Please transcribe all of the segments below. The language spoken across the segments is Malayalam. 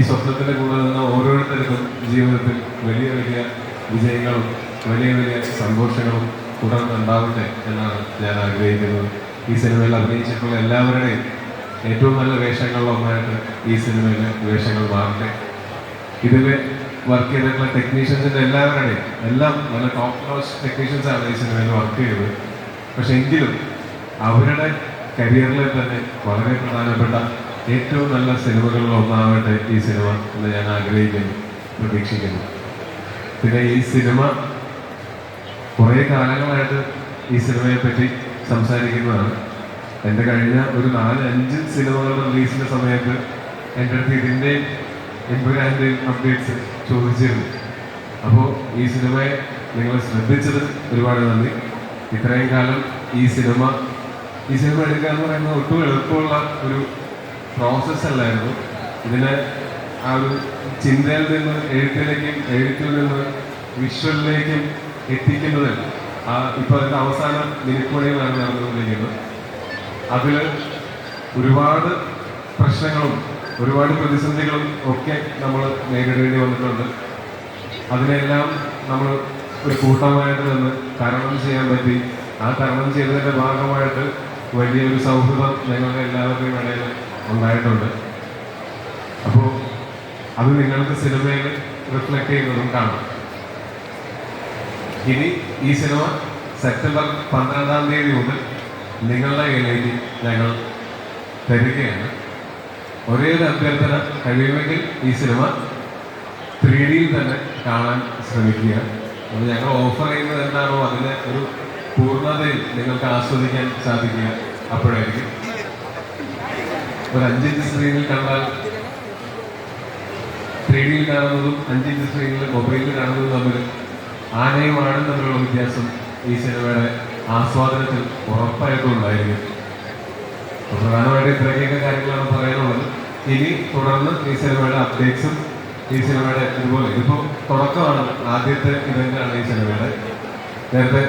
ഈ സ്വപ്നത്തിന്റെ കൂടെ നിന്ന് ഓരോരുത്തർക്കും ജീവിതത്തിൽ വലിയ വലിയ വിജയങ്ങളും വലിയ വലിയ സന്തോഷങ്ങളും തുടർന്ന് ഉണ്ടാവട്ടെ എന്നാണ് ഞാൻ ആഗ്രഹിക്കുന്നത്. ഈ സിനിമയിൽ അഭിനയിച്ചിട്ടുള്ള എല്ലാവരുടെയും ഏറ്റവും നല്ല വേഷങ്ങളിലൊന്നായിട്ട് ഈ സിനിമയിലെ വേഷങ്ങൾ മാറട്ടെ. ഇതിൽ വർക്ക് ചെയ്തിട്ടുള്ള ടെക്നീഷ്യൻസിന്റെ എല്ലാവരുടെയും എല്ലാം നല്ല ടോപ്പ് ക്ലാസ് ടെക്നീഷ്യൻസാണ് ഈ സിനിമയിൽ വർക്ക് ചെയ്തത്. പക്ഷെ എങ്കിലും അവരുടെ കരിയറിലെ തന്നെ വളരെ പ്രധാനപ്പെട്ട ഏറ്റവും നല്ല സിനിമകളിൽ ഒന്നാവട്ടെ ഈ സിനിമ എന്ന് ഞാൻ ആഗ്രഹിക്കുന്നു പ്രതീക്ഷിക്കുന്നു. പിന്നെ ഈ സിനിമ കുറേ കാലങ്ങളായിട്ട് ഈ സിനിമയെ പറ്റി സംസാരിക്കുന്നതാണ്. എന്റെ കഴിഞ്ഞ ഒരു നാല് അഞ്ച് സിനിമകളുടെ റിലീസിന്റെ സമയത്ത് എന്റെ അടുത്ത് ഇതിന്റെയും എംപുരാന്റെയും അപ്ഡേറ്റ്സ് ചോദിച്ചിരുന്നു. അപ്പോൾ ഈ സിനിമയെ നിങ്ങൾ ശ്രദ്ധിച്ചത് ഒരുപാട് നന്ദി. ഇത്രയും കാലം ഈ സിനിമ ഈ സിനിമ എടുക്കുക എന്ന് പറയുന്നത് ഒട്ടും എളുപ്പമുള്ള ഒരു പ്രോസസ്സ് അല്ലായിരുന്നു. ഇതിനെ ആ ഒരു ചിന്തയിൽ നിന്ന് എഴുത്തിലേക്കും എഴുത്തിൽ നിന്ന് വിഷ്വലിലേക്കും എത്തിക്കുന്നത് ആ ഇപ്പോൾ അതിന്റെ അവസാന മിനിക്കുമണികളാണ് നടന്നുകൊണ്ടിരിക്കുന്നത് അതിൽ ഒരുപാട് പ്രശ്നങ്ങളും ഒരുപാട് പ്രതിസന്ധികളും ഒക്കെ നമ്മൾ നേരിടേണ്ടി വന്നിട്ടുണ്ട്. അതിനെല്ലാം നമ്മൾ ഒരു കൂട്ടമായിട്ട് നിന്ന് തരണം ചെയ്യാൻ പറ്റി. ആ തരണം ചെയ്തതിന്റെ ഭാഗമായിട്ട് വലിയൊരു സൗഹൃദം ഞങ്ങളുടെ എല്ലാവരുടെയും ഇടയിൽ ഉണ്ടായിട്ടുണ്ട്. അപ്പോൾ അത് നിങ്ങൾക്ക് സിനിമയിൽ റിഫ്ലക്റ്റ് ചെയ്യുന്നതും കാണാം. ഇനി ഈ സിനിമ സെപ്റ്റംബർ പന്ത്രണ്ടാം തീയതി മുതൽ നിങ്ങളുടെ കയ്യിലേക്ക് ഞങ്ങൾ തരികയാണ്. ഒരേ അഭ്യർത്ഥന കഴിയുമെങ്കിൽ ഈ സിനിമ ത്രീ ഡിയിൽ തന്നെ കാണാൻ ശ്രമിക്കുക. അത് ഞങ്ങൾ ഓഫർ ചെയ്യുന്നത് എന്താണോ അതിനെ ഒരു പൂർണതയിൽ നിങ്ങൾക്ക് ആസ്വദിക്കാൻ സാധിക്കുക അപ്പോഴായിരിക്കും. ഒരു അഞ്ചിഞ്ച് സ്ക്രീനിൽ കണ്ടാൽ ത്രീ ഡിയിൽ കാണുന്നതും അഞ്ചിഞ്ച് സ്ക്രീനിൽ മൊബൈലിൽ കാണുന്നതും തമ്മിൽ ആനയും ആണും തമ്മിലുള്ള വ്യത്യാസം ഈ സിനിമയുടെ ആസ്വാദനത്തിൽ ഉറപ്പായിട്ടും ഉണ്ടായിരിക്കും. പ്രധാനമായിട്ട് ഇത്രയൊക്കെ കാര്യങ്ങളാണ് പറയാനുള്ളത്. ഇനി തുടർന്ന് ഈ സിനിമയുടെ അപ്ഡേറ്റ്സും ഈ സിനിമയുടെ ഇതുപോലെ ഇതിപ്പോൾ തുടക്കമാണ് ആദ്യത്തെ ഇവന്റാണ് ഈ സിനിമയുടെ? നേരത്തെ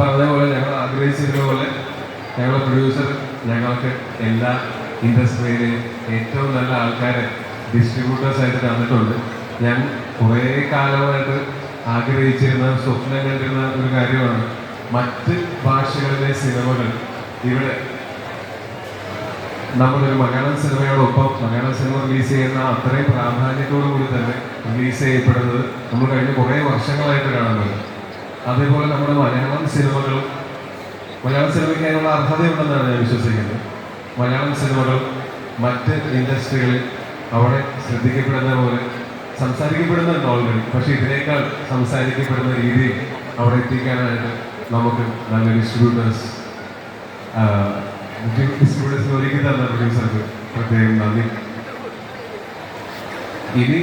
പറഞ്ഞ പോലെ ഞങ്ങൾ ആഗ്രഹിച്ചിരുന്ന പോലെ ഞങ്ങളുടെ പ്രൊഡ്യൂസർ ഞങ്ങൾക്ക് എല്ലാ ഇൻഡസ്ട്രിയിലെയും ഏറ്റവും നല്ല ആൾക്കാരെ ഡിസ്ട്രിബ്യൂട്ടേഴ്സ് ആയിട്ട് തന്നിട്ടുണ്ട്. ഞാൻ കുറേ കാലമായിട്ട് ആഗ്രഹിച്ചിരുന്ന സ്വപ്നം കണ്ടിരുന്ന ഒരു കാര്യമാണ് മറ്റ് ഭാഷകളിലെ സിനിമകൾ. ഇവിടെ നമ്മളൊരു മലയാളം സിനിമയോടൊപ്പം മലയാളം സിനിമ റിലീസ് ചെയ്യുന്ന അത്രയും പ്രാധാന്യത്തോടു കൂടി തന്നെ റിലീസ് ചെയ്യപ്പെടുന്നത് നമ്മൾ കഴിഞ്ഞ കുറേ വർഷങ്ങളായിട്ട് കാണുന്നത്. അതേപോലെ നമ്മുടെ മലയാളം സിനിമകൾ മലയാള സിനിമയ്ക്ക് അതിനുള്ള അർഹതയുണ്ടെന്നാണ് ഞാൻ വിശ്വസിക്കുന്നത്. മലയാളം സിനിമകൾ മറ്റ് ഇൻഡസ്ട്രികളിൽ അവിടെ ശ്രദ്ധിക്കപ്പെടുന്ന പോലെ സംസാരിക്കപ്പെടുന്നുണ്ട് ഓൾറെഡി പക്ഷെ ഇതിനേക്കാൾ സംസാരിക്കപ്പെടുന്ന രീതിയിൽ അവിടെ എത്തിക്കാനായിട്ട് നമുക്ക് നല്ല ഡിസ്ട്രിബ്യൂട്ടേഴ്സ് ഡിസ്ട്രിബ്യൂട്ടേഴ്സിന് ഒരുക്കി തന്ന പ്രൊഡ്യൂസർക്ക് പ്രത്യേകം നന്ദി. ഇനി